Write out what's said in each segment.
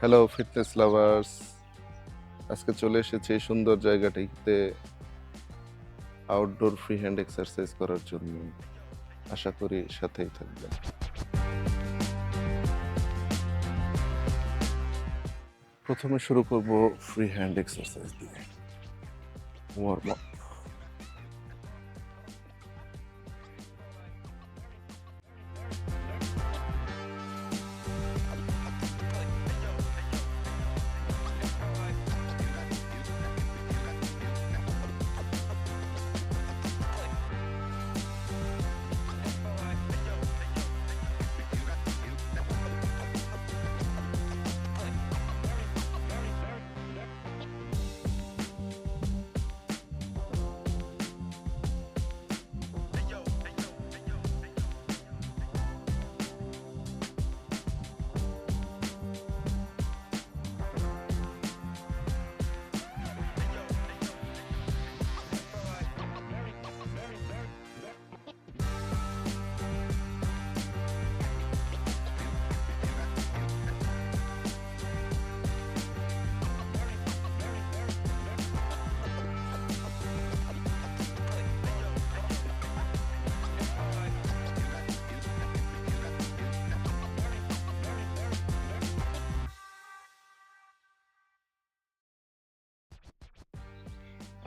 Hello fitness lovers আজকে চলে এসেছি এই সুন্দর জায়গাটিতে আউটডোর ফ্রি হ্যান্ড এক্সারসাইজ করার জন্য। আশা করি সাথেই থাকবেন। প্রথমে শুরু করব ফ্রি হ্যান্ড এক্সারসাইজ দিয়ে। ওয়ার্ম আপ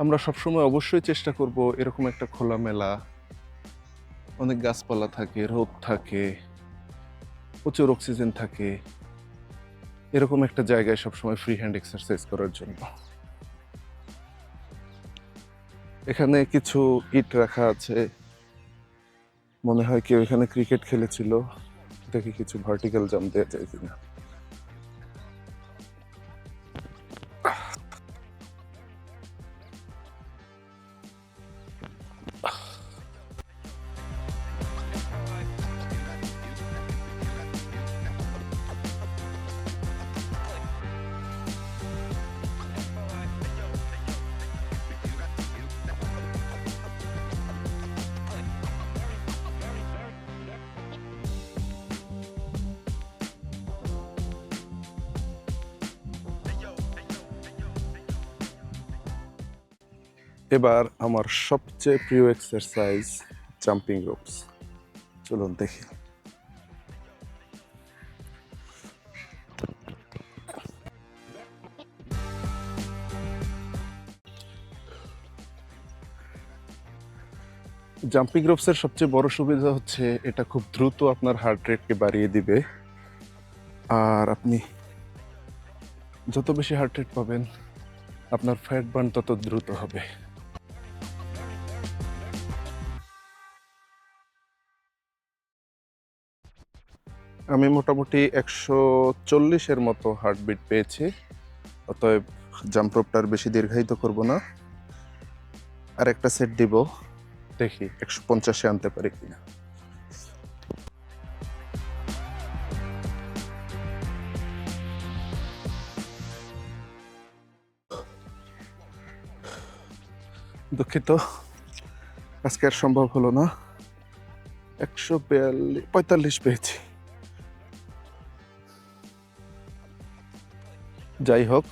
আমরা সবসময় অবশ্যই চেষ্টা করব এরকম একটা খোলামেলা, অনেক গাছপালা থাকে, রোদ থাকে, প্রচুর অক্সিজেন থাকে, এরকম একটা জায়গায় সবসময় ফ্রি হ্যান্ড এক্সারসাইজ করার জন্য। এখানে কিছু ইট রাখা আছে। মনে হয় কেউ এখানে ক্রিকেট খেলেছিল। দেখি কিছু ভার্টিক্যাল জাম্প দেওয়া যায় কিনা। এবার আমার সবচেয়ে প্রিয় এক্সারসাইজ জাম্পিং রোপস চলুন দেখি। জাম্পিং রোপসের সবচেয়ে বড় সুবিধা হচ্ছে এটা খুব দ্রুত আপনার হার্ট রেটকে বাড়িয়ে দিবে। আর আপনি যত বেশি হার্ট রেট পাবেন, আপনার ফ্যাট বার্ন তত দ্রুত হবে। আমি মোটামুটি একশো চল্লিশের মতো হার্টবিট পেয়েছি, অতএব জাম্প রোপটার বেশি দীর্ঘায়িত করব না। আর একটা সেট দিব, দেখি একশো পঞ্চাশে আনতে পারি কিনা। দুঃখিত, আজকে আর সম্ভব হলো না। একশো বিয়াল্লিশ, পঁয়তাল্লিশ পেয়েছি। যাই হোক।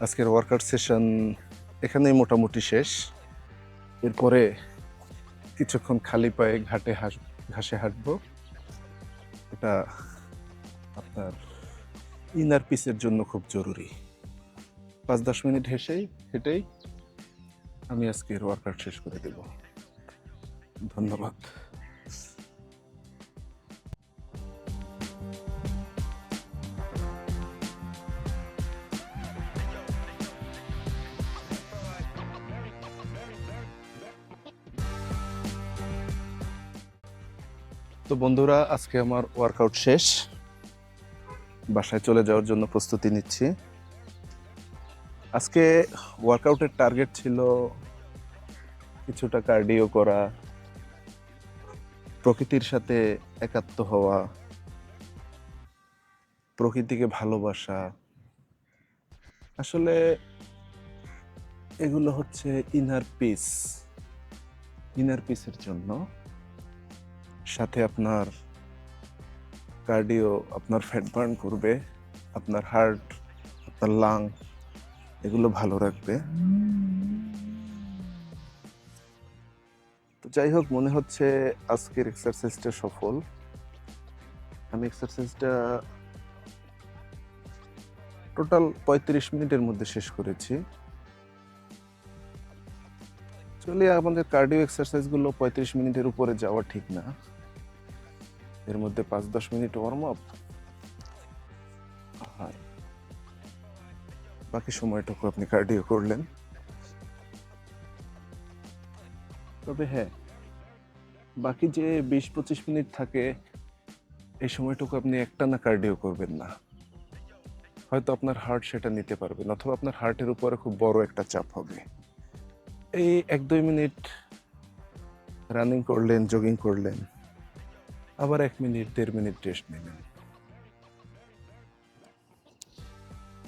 আজকের ওয়ার্কআউট সেশন এখানেই মোটামুটি শেষ। এরপরে কিছুক্ষণ খালি পায়ে ঘাটে হাস, ঘাসে হাঁটবো। এটা আপনার ইনার পিসের জন্য খুব জরুরি। পাঁচ দশ মিনিট হেসেই, হেঁটেই আমি আজকের ওয়ার্কআউট শেষ করে দেব। ধন্যবাদ। তো বন্ধুরা, আজকে আমার ওয়ার্কআউট শেষ। বাসায় চলে যাওয়ার জন্য প্রস্তুতি নিচ্ছি। আজকে ওয়ার্কআউটের টার্গেট ছিল কিছুটা কার্ডিও করা, প্রকৃতির সাথে একাত্ম হওয়া, প্রকৃতিকে ভালোবাসা। আসলে এগুলো হচ্ছে ইনার পিস ইনার পিসের জন্য। সাথে আপনার কার্ডিও আপনার ফ্যাট বার্ন করবে, আপনার হার্ট আপনার লাং এগুলো ভালো রাখবে। তো যাই হোক, মনে হচ্ছে আজকের এক্সারসাইজটা সফল। আমি এক্সারসাইজটা টোটাল পঁয়ত্রিশ মিনিটের মধ্যে শেষ করেছি। চলে আমাদের কার্ডিও এক্সারসাইজগুলো পঁয়ত্রিশ মিনিটের উপরে যাওয়া ঠিক না। এর মধ্যে পাঁচ দশ মিনিট ওয়ার্ম আপ হয়। বাকি সময়টুকু আপনি কার্ডিও করলেন। তবে হ্যাঁ বাকি যে বিশ পঁচিশ মিনিট থাকে, এই সময়টুকু আপনি একটানা কার্ডিও করবেন না। হয়তো আপনার হার্ট সেটা নিতে পারবে অথবা আপনার হার্টের উপরে খুব বড় একটা চাপ হবে। এই এক দুই মিনিট রানিং করলেন জগিং করলেন আবার এক মিনিট, দেড় মিনিট রেস্ট নিলেন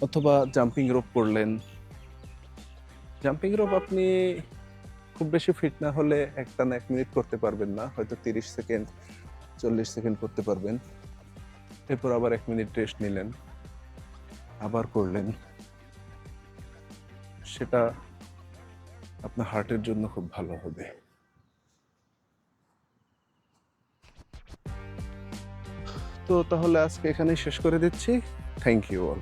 অথবা জাম্পিং রোপ করলেন। জাম্পিং রোপ আপনি খুব বেশি ফিট না হলে একটা এক মিনিট করতে পারবেন না, হয়তো তিরিশ সেকেন্ড, চল্লিশ সেকেন্ড করতে পারবেন। এরপর আবার এক মিনিট রেস্ট নিলেন। আবার করলেন। সেটা আপনার হার্টের জন্য খুব ভালো হবে। তো তাহলে আজকে এখানেই শেষ করে দিচ্ছি। Thank you all